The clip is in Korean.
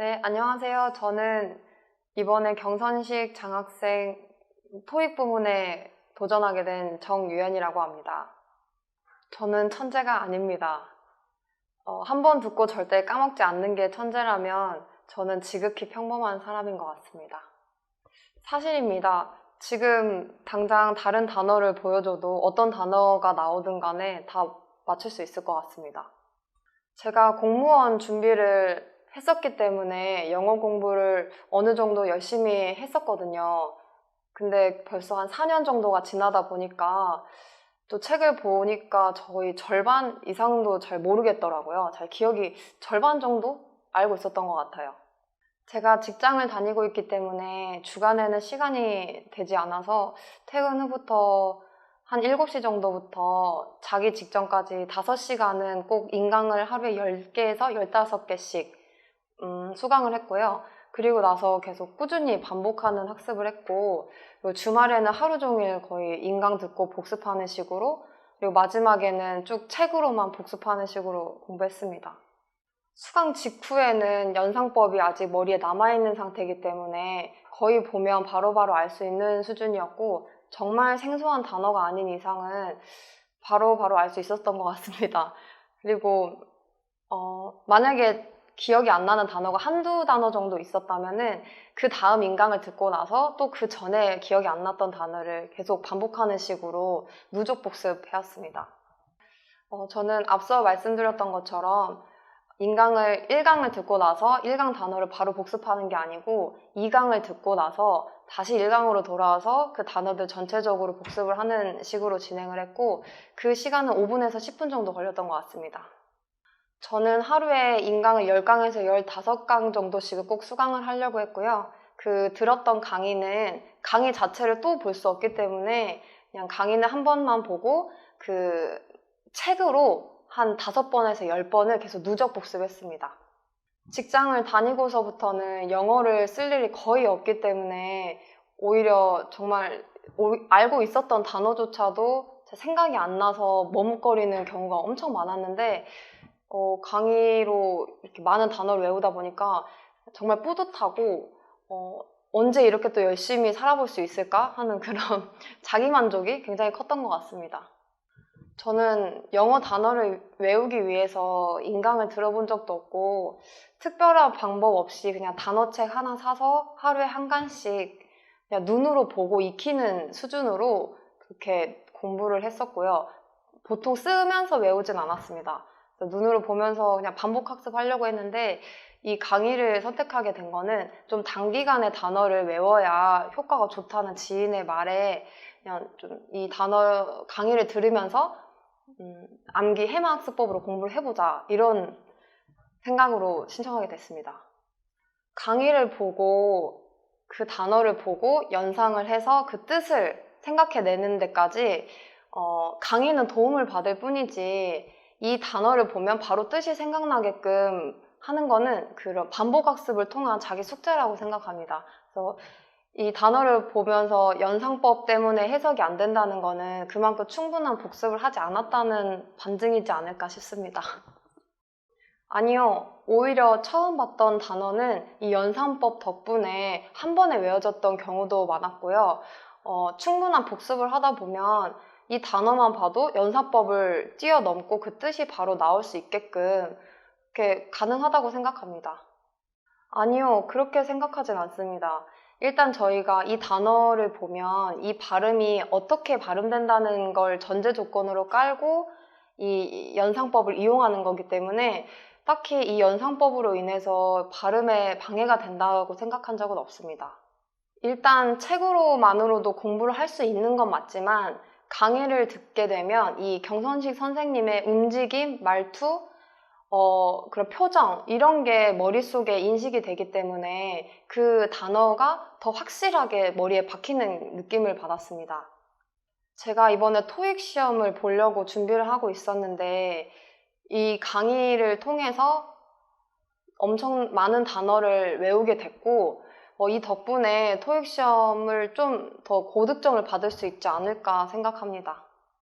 네, 안녕하세요. 저는 이번에 경선식 장학생 토익 부문에 도전하게 된 정유연이라고 합니다. 저는 천재가 아닙니다. 어, 한 번 듣고 절대 까먹지 않는 게 천재라면 저는 지극히 평범한 사람인 것 같습니다. 사실입니다. 지금 당장 다른 단어를 보여줘도 어떤 단어가 나오든 간에 다 맞출 수 있을 것 같습니다. 제가 공무원 준비를 했었기 때문에 영어 공부를 어느 정도 열심히 했었거든요. 근데 벌써 한 4년 정도가 지나다 보니까 또 책을 보니까 거의 절반 이상도 잘 모르겠더라고요. 잘 기억이 절반 정도 알고 있었던 것 같아요. 제가 직장을 다니고 있기 때문에 주간에는 시간이 되지 않아서 퇴근 후부터 한 7시 정도부터 자기 직전까지 5시간은 꼭 인강을 하루에 10개에서 15개씩 음, 수강을 했고요. 그리고 나서 계속 꾸준히 반복하는 학습을 했고 주말에는 하루 종일 거의 인강 듣고 복습하는 식으로 그리고 마지막에는 쭉 책으로만 복습하는 식으로 공부했습니다. 수강 직후에는 연상법이 아직 머리에 남아있는 상태이기 때문에 거의 보면 바로바로 알 수 있는 수준이었고 정말 생소한 단어가 아닌 이상은 바로바로 알 수 있었던 것 같습니다. 그리고 어, 만약에 기억이 안 나는 단어가 한두 단어 정도 있었다면은 그 다음 인강을 듣고 나서 또 그 전에 기억이 안 났던 단어를 계속 반복하는 식으로 누적 복습해왔습니다. 어, 저는 앞서 말씀드렸던 것처럼 인강을 1강을 듣고 나서 1강 단어를 바로 복습하는 게 아니고 2강을 듣고 나서 다시 1강으로 돌아와서 그 단어들 전체적으로 복습을 하는 식으로 진행을 했고 그 시간은 5분에서 10분 정도 걸렸던 것 같습니다. 저는 하루에 인강을 10강에서 15강 정도씩을 꼭 수강을 하려고 했고요. 그 들었던 강의는 강의 자체를 또 볼 수 없기 때문에 그냥 강의는 한 번만 보고 그 책으로 한 다섯 번에서 열 번을 계속 누적 복습했습니다. 직장을 다니고서부터는 영어를 쓸 일이 거의 없기 때문에 오히려 정말 알고 있었던 단어조차도 생각이 안 나서 머뭇거리는 경우가 엄청 많았는데 어, 강의로 이렇게 많은 단어를 외우다 보니까 정말 뿌듯하고 어, 언제 이렇게 또 열심히 살아볼 수 있을까 하는 그런 자기만족이 굉장히 컸던 것 같습니다. 저는 영어 단어를 외우기 위해서 인강을 들어본 적도 없고 특별한 방법 없이 그냥 단어책 하나 사서 하루에 한 간씩 그냥 눈으로 보고 익히는 수준으로 그렇게 공부를 했었고요. 보통 쓰면서 외우진 않았습니다. 눈으로 보면서 그냥 반복 학습하려고 했는데 이 강의를 선택하게 된 거는 좀 단기간에 단어를 외워야 효과가 좋다는 지인의 말에 그냥 좀 이 단어 강의를 들으면서 음, 암기 해마 학습법으로 공부를 해보자 이런 생각으로 신청하게 됐습니다. 강의를 보고 그 단어를 보고 연상을 해서 그 뜻을 생각해내는 데까지 어, 강의는 도움을 받을 뿐이지 이 단어를 보면 바로 뜻이 생각나게끔 하는 거는 그런 반복 학습을 통한 자기 숙제라고 생각합니다. 그래서 이 단어를 보면서 연상법 때문에 해석이 안 된다는 거는 그만큼 충분한 복습을 하지 않았다는 반증이지 않을까 싶습니다. 아니요. 오히려 처음 봤던 단어는 이 연상법 덕분에 한 번에 외워졌던 경우도 많았고요. 어, 충분한 복습을 하다 보면 이 단어만 봐도 연상법을 뛰어넘고 그 뜻이 바로 나올 수 있게끔 이렇게 가능하다고 생각합니다. 아니요. 그렇게 생각하진 않습니다. 일단 저희가 이 단어를 보면 이 발음이 어떻게 발음된다는 걸 전제 조건으로 깔고 이 연상법을 이용하는 거기 때문에 딱히 이 연상법으로 인해서 발음에 방해가 된다고 생각한 적은 없습니다. 일단 책으로만으로도 공부를 할 수 있는 건 맞지만 강의를 듣게 되면 이 경선식 선생님의 움직임, 말투, 어, 그런 표정, 이런 게 머릿속에 인식이 되기 때문에 그 단어가 더 확실하게 머리에 박히는 느낌을 받았습니다. 제가 이번에 토익 시험을 보려고 준비를 하고 있었는데 이 강의를 통해서 엄청 많은 단어를 외우게 됐고 어, 이 덕분에 토익 시험을 좀 더 고득점을 받을 수 있지 않을까 생각합니다.